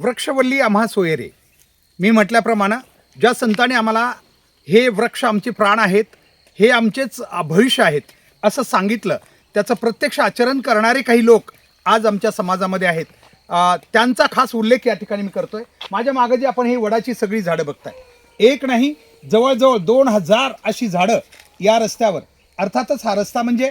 वृक्षवल्ली आम्हा सोयरे मी म्हटल्याप्रमाणे ज्या संतांनी आम्हाला हे वृक्ष आमचे प्राण आहेत हे आमचेच भविष्य आहेत असं सांगितलं त्याचं प्रत्यक्ष आचरण करणारे काही लोक आज आमच्या समाजामध्ये आहेत. त्यांचा खास उल्लेख या ठिकाणी मी करतोय. माझ्या मागे जी आपण हे वडाची सगळी झाडं बघताय. एक नाही जवळजवळ दोन हजार अशी झाडं या रस्त्यावर. अर्थातच हा रस्ता म्हणजे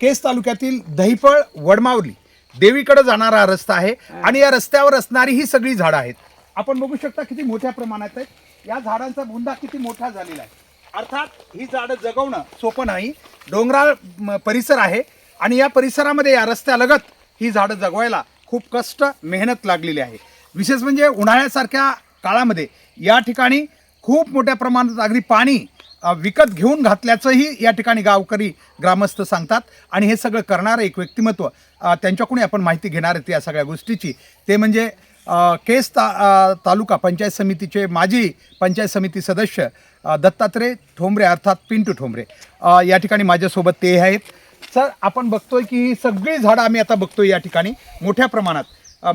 केस तालुक्यातील दहिपळ वडमावली. देवीकडे जाणारा हा रस्ता आहे आणि या रस्त्यावर असणारी ही सगळी झाडं आहेत. आपण बघू शकता किती मोठ्या प्रमाणात आहेत. या झाडांचा बुंदा किती मोठा झालेला आहे. अर्थात ही झाडं जगवणं सोपं नाही. डोंगराळ परिसर आहे आणि या परिसरामध्ये या रस्त्यालगत ही झाडं जगवायला खूप कष्ट मेहनत लागलेली आहे. विशेष म्हणजे उन्हाळ्यासारख्या काळामध्ये या ठिकाणी खूप मोठ्या प्रमाणात अगदी पाणी विकत घेऊन घातल्याचंही या ठिकाणी गावकरी ग्रामस्थ सांगतात. आणि हे सगळं करणारं एक व्यक्तिमत्व त्यांच्याकडून आपण माहिती घेणार आहेत या सगळ्या गोष्टीची. ते म्हणजे केस ता तालुका पंचायत समितीचे माजी पंचायत समिती सदस्य दत्तात्रय ठोंबरे अर्थात पिंटू ठोंबरे. या ठिकाणी माझ्यासोबत ते आहेत. सर आपण बघतोय की ही सगळी झाडं आम्ही आता बघतोय या ठिकाणी मोठ्या प्रमाणात.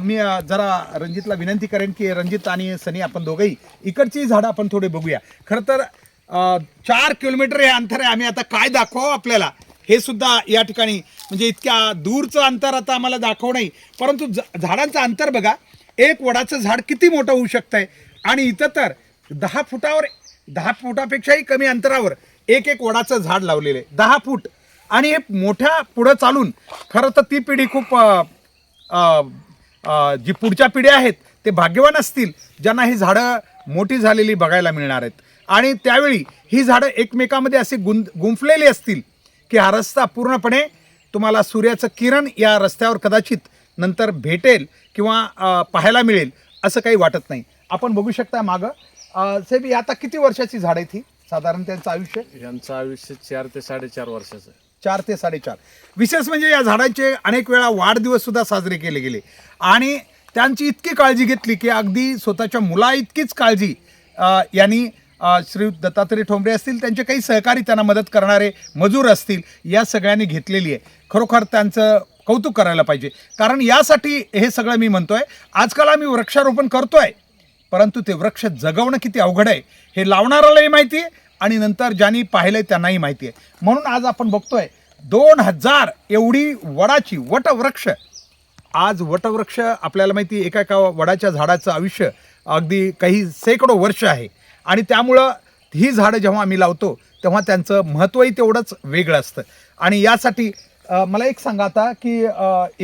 मी जरा रणजितला विनंती करेन की रणजित आणि सनी आपण दोघंही इकडची झाडं आपण थोडे बघूया. खरं तर चार किलोमीटर हे अंतर आहे. आम्ही आता काय दाखवावं आपल्याला? हे सुद्धा या ठिकाणी म्हणजे इतक्या दूरचं अंतर आता आम्हाला दाखव नाही. परंतु झाडांचं अंतर बघा. एक वडाचं झाड किती मोठं होऊ शकतंय? आणि इथं तर दहा फुटावर दहा फुटापेक्षाही कमी अंतरावर एक एक वडाचं झाड लावलेलं आहे. दहा फूट. आणि हे मोठ्या पुढं चालून खरं तर ती पिढी खूप जी पुढच्या पिढ्या आहेत ते भाग्यवान असतील ज्यांना ही झाडं मोठी झालेली बघायला मिळणार आहेत. आणि त्यावेळी ही झाडं एकमेकामध्ये असे गुं गुंफलेली असतील की हा रस्ता पूर्णपणे तुम्हाला सूर्याचं किरण या रस्त्यावर कदाचित नंतर भेटेल किंवा पाहायला मिळेल असं काही वाटत नाही. आपण बघू शकता मागं. साहेब ही आता किती वर्षाची झाड आहेत ही? साधारण त्यांचं आयुष्य? यांचं आयुष्य चार ते साडेचार वर्षाचं चार ते साडेचार. विशेष म्हणजे या झाडांचे अनेक वेळा वाढदिवस सुद्धा साजरे केले गेले. आणि त्यांची इतकी काळजी घेतली की अगदी स्वतःच्या मुला इतकीच काळजी यांनी श्री दत्तात्रय ठोंबरे असतील त्यांचे काही सहकारी त्यांना मदत करणारे मजूर असतील या सगळ्यांनी घेतलेली आहे. खरोखर त्यांचं कौतुक करायला पाहिजे. कारण यासाठी हे सगळं मी म्हणतो आहे आजकाल आम्ही वृक्षारोपण करतो आहे परंतु ते वृक्ष जगवणं किती अवघड आहे हे लावणाऱ्यालाही माहिती आहे आणि नंतर ज्यांनी पाहिलंय त्यांनाही माहिती आहे. म्हणून आज आपण बघतोय दोन हजार एवढी वडाची वटवृक्ष आज वटवृक्ष आपल्याला माहिती आहे, एका एका वडाच्या झाडाचं आयुष्य अगदी काही शेकडो वर्ष आहे. आणि त्यामुळं ही झाडं जेव्हा आम्ही लावतो तेव्हा त्यांचं महत्त्वही तेवढंच वेगळं असतं. आणि यासाठी मला एक सांगा आता की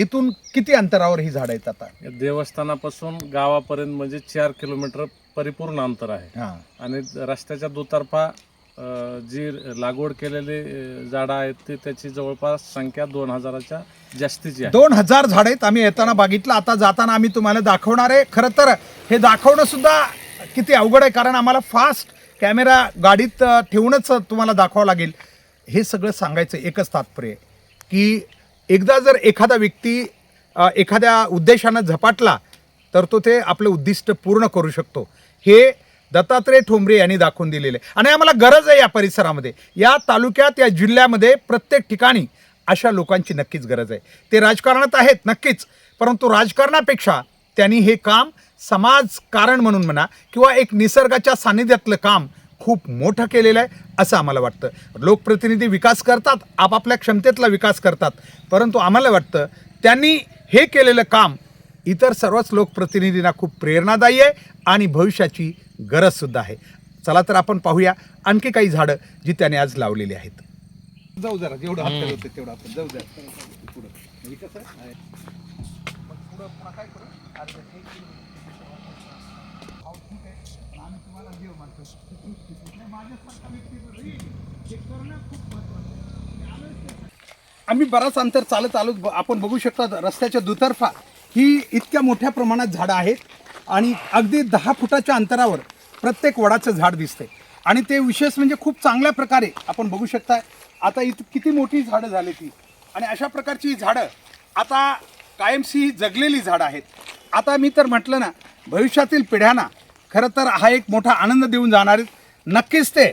इथून किती अंतरावर ही झाडं आहेत आता? देवस्थानापासून गावापर्यंत म्हणजे चार किलोमीटर परिपूर्ण अंतर आहे. हां. आणि रस्त्याच्या दुतर्फा जी लागवड केलेली झाडं आहेत ती त्याची जवळपास संख्या दोन हजाराच्या जास्तीची आहे. दोन हजार झाड आहेत. आम्ही येताना बघितलं. आता जाताना आम्ही तुम्हाला दाखवणार आहे. खरं तर हे दाखवणं सुद्धा किती अवघड आहे कारण आम्हाला फास्ट कॅमेरा गाडीत ठेवूनच तुम्हाला दाखवावं लागेल. हे सगळं सांगायचं एकच तात्पर्य की एकदा जर एखादा व्यक्ती एखाद्या उद्देशानं झपाटला तर तो ते आपलं उद्दिष्ट पूर्ण करू शकतो. हे दत्तात्रय ठोंबरे यांनी दाखवून दिलेले आहे. आणि आम्हाला गरज आहे या परिसरामध्ये. या तालुक्यात या जिल्ह्यामध्ये प्रत्येक ठिकाणी अशा लोकांची नक्कीच गरज आहे. ते राजकारणात आहेत नक्कीच. परंतु राजकारणापेक्षा त्यांनी हे काम समाजकारण म्हणून म्हणा किंवा एक निसर्गाच्या सान्निध्यातलं काम खूप मोठं केलेलं आहे असं आम्हाला वाटतं. लोकप्रतिनिधी विकास करतात आपापल्या क्षमतेतला विकास करतात. परंतु आम्हाला वाटतं त्यांनी हे केलेलं काम इतर सर्वच लोकप्रतिनिधींना खूप प्रेरणादायी आहे आणि भविष्याची गरज सुद्धा आहे. चला तर आपण पाहूया आणखी काही झाडं जी त्याने आज लावलेली आहेत. जाऊ जरा जेवढं होते तेवढं आपण जाऊ जरा. पुढं पुन्हा काय करू? अर्ध्या एक हो, आहे. आम्ही तुम्हाला मानतो. माझ्यासारखा व्यक्ती हे करणं खूप महत्त्वाचं आहे. आम्ही बराच अंतर चालत आलो ब- आपण बघू शकता रस्त्याच्या दुतर्फा ही इतक्या मोठ्या प्रमाणात झाडं आहेत आणि अगदी दहा फुटाच्या अंतरावर प्रत्येक वडाचं झाड दिसते आणि ते विशेष म्हणजे खूप चांगल्या प्रकारे आपण बघू शकता आता इथं किती मोठी झाडं झाली ती आणि अशा प्रकारची झाडं आता कायमशी ही जगलेली झाडं आहेत. आता मी तर म्हटलं ना भविष्यातील पिढ्यांना खरं तर हा एक मोठा आनंद देऊन जाणार आहेत नक्कीच ते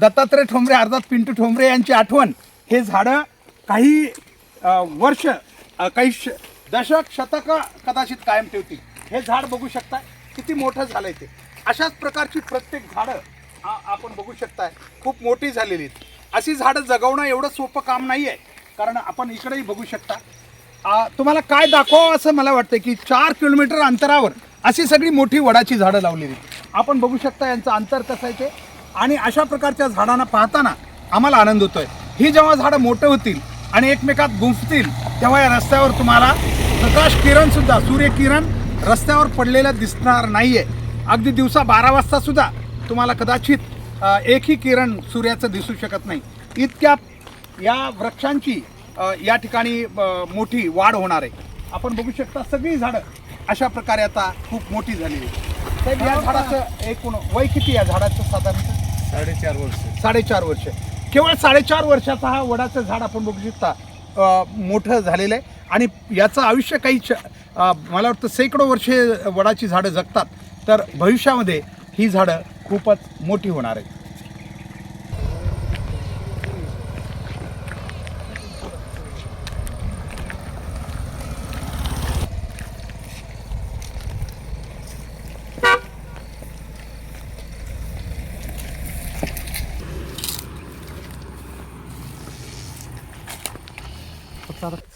दत्तात्रय ठोंबरे अर्थात पिंटू ठोंबरे यांची आठवण हे झाडं काही वर्ष काही श दशक शतकं कदाचित कायम ठेवतील. हे झाड बघू शकता किती मोठं झालंय ते. अशाच प्रकारची प्रत्येक झाडं आपण बघू शकताय. खूप मोठी झालेली आहेत. अशी झाडं जगवणं एवढं सोपं काम नाही आहे कारण आपण इकडेही बघू शकता. आ, तुम्हाला काय दाखवावं असं मला वाटतं की चार किलोमीटर अंतरावर अशी सगळी मोठी वडाची झाडं लावलेली आपण बघू शकता यांचं अंतर कसं आहे ते. आणि अशा प्रकारच्या झाडांना पाहताना आम्हाला आनंद होतोय. ही जेव्हा झाडं मोठं होतील आणि एकमेकात गुंफतील तेव्हा या रस्त्यावर तुम्हाला प्रकाश किरण सुद्धा सूर्यकिरण रस्त्यावर पडलेलं दिसणार नाहीये. अगदी दिवसा बारा वाजता सुद्धा तुम्हाला कदाचित एकही किरण सूर्याचं दिसू शकत नाही. इतक्या या वृक्षांची या ठिकाणी मोठी वाढ होणार आहे. आपण बघू शकता सगळी झाडं अशा प्रकारे आता खूप मोठी झालेली आहेत. साहेब या झाडाचं एकूण वय किती या झाडाचं साधारणतः? साडेचार वर्ष. साडेचार वर्ष. केवळ साडेचार वर्षाचा हा वडाचं झाड आपण बघू शकता मोठं झालेलं आहे. आणि याचं आयुष्य काही मला वाटतं शेकडो वर्षे वडाची झाडं जगतात. तर भविष्यामध्ये ही झाडं खूपच मोठी होणार आहेत.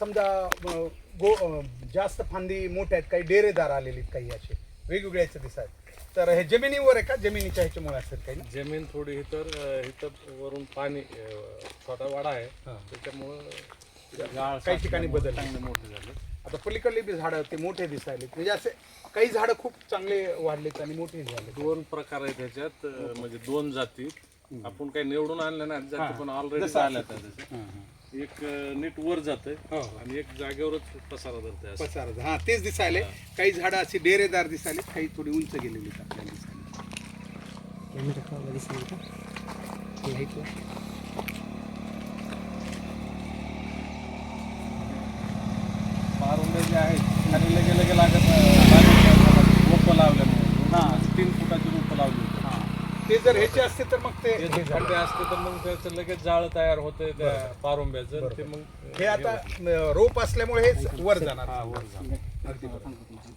समजा अ, गो अ, जास्त फांदी मोठ्या आहेत काही डेरेदार आलेले आहेत काही असे वेगवेगळे याचे दिसत आहेत तर हे जमिनीवर आहे का? जमिनीच्या ह्याच्यामुळे असेल काही ना? जमीन थोडी इतर इथं वरून पाणी अ, छोटा वाडा आहे. हां. त्याच्यामुळं काही ठिकाणी बदल. चांगले मोठे झाले. आता पलीकडले बी झाडं ते मोठे दिसायले. म्हणजे असे काही झाडं खूप चांगले वाढलेत आणि मोठे झाले दोन प्रकार आहेत त्याच्यात अ, म्हणजे दोन जाती. आपण काही निवडून आणल्या नाही जाती. पण ऑलरेडी झाल्या त्याच्या एक नीट वर जाते हो. आणि एक जागेवरच पसारा धरते असं. पसार हा तेच दिसायले. काही झाडं अशी डेरेदार दिसायले काही थोडी उंच गेलेली आहेत आपल्याला दिसायला. कॅमेरा लाईटला पारुंडे जे आहेत खाली लगे लगे लागत लागत रोपं लावल्यामुळे हां. तीन फुटाची रोपं लावली होती. ते जर ह्याचे असते तर मग ते खड्डे असते तर मग त्याचं लगेच जाळ तयार होते त्या पारुंब्याचं ते मग हे आता रोप असल्यामुळे हे वर जाणार हा, वर जाणार. अगदी बरोबर.